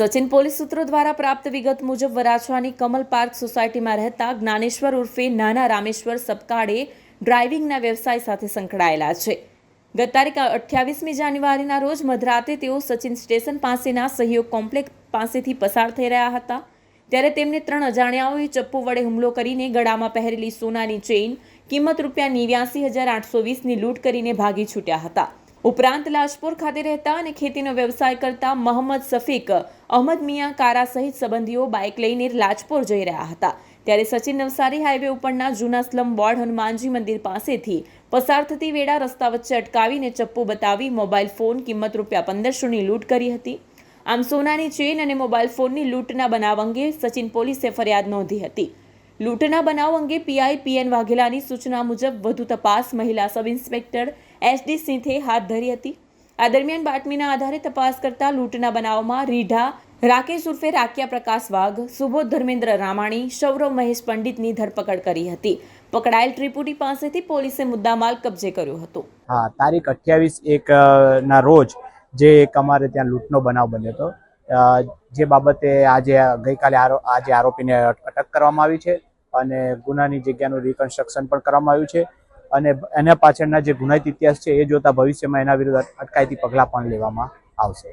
Sachin police સૂત્રો દ્વારા પ્રાપ્ત વિગત મુજબ વરાછવાની કમલ પાર્ક સોસાયટીમાં રહેતા જ્ઞાનેશ્વર ઉર્ફે નાના રામેશ્વર સપકાળે ડ્રાઇવિંગના વ્યવસાય સાથે સંકળાયેલા છે. ગત તારીખ અઠ્યાવીસમી જાન્યુઆરીના રોજ મધરાતે તેઓ સચિન સ્ટેશન પાસેના સહયોગ કોમ્પ્લેક્સ પાસેથી પસાર થઈ રહ્યા હતા. ત્યારે તેમને ત્રણ અજાણ્યાઓએ ચપ્પુ વડે હુમલો કરીને ગળામાં પહેરેલી સોનાની ચેઇન કિંમત રૂપિયા નેવ્યાસી હજાર આઠસો વીસની લૂંટ કરીને ભાગી છૂટ્યા હતા. ઉપરાંત લાજપોર ખાતે રહેતા અને ખેતીનો વ્યવસાય કરતા મોહમ્મદ સફીક, અહમદ મિયા કારા સહિત સંબંધીઓ બાઇક લઈને લાજપોર જઈ રહ્યા હતા. ત્યારે સચિન નવસારી હાઈવે ઉપરના જૂના સ્લમ બોર્ડ હનુમાનજી મંદિર પાસેથી પસાર થતી વેળા રસ્તા વચ્ચે અટકાવીને ચપ્પુ બતાવી મોબાઈલ ફોન કિંમત રૂપિયા પંદરસોની લૂંટ કરી હતી. આમ સોનાની ચેઇન અને મોબાઈલ ફોનની લૂંટના બનાવ અંગે સચિન પોલીસે ફરિયાદ નોંધી હતી. લૂંટના બનાવ અંગે પીઆઈ પીએન વાઘેલાની સૂચના મુજબ વધુ તપાસ મહિલા સબ ઇન્સ્પેક્ટર એસડી સિંથે હાથ ધરી હતી. આ દરમિયાન બાતમીના આધારે તપાસ કરતા લૂંટના બનાવમાં રીઢા, રાકેશ ઉર્ફે રાકિયા પ્રકાશ વાઘ સુબોધ ધર્મેન્દ્ર રામાણી સૌરવ મહેશ પંડિતની ધરપકડ કરી હતી. પકડાયેલ ત્રિપુટી પાસેથી પોલીસે મુદ્દામાલ કબજે કર્યો હતો. હા, તારીખ અઠ્યાવીસ એક ના રોજ જે એક અમારે ત્યાં લૂંટનો બનાવ બન્યો હતો. જે બાબતે આજે ગઈકાલે આજે આરોપીને અટક કરવામાં આવી છે. અને ગુનાની જગ્યાનું રિકન્સ્ટ્રક્શન પણ કરવામાં આવ્યું છે. અને એના પાછળના જે ગુનાહિત ઇતિહાસ છે, એ જોતા ભવિષ્યમાં એના વિરુદ્ધ અટકાયતી પગલાં પણ લેવામાં આવશે.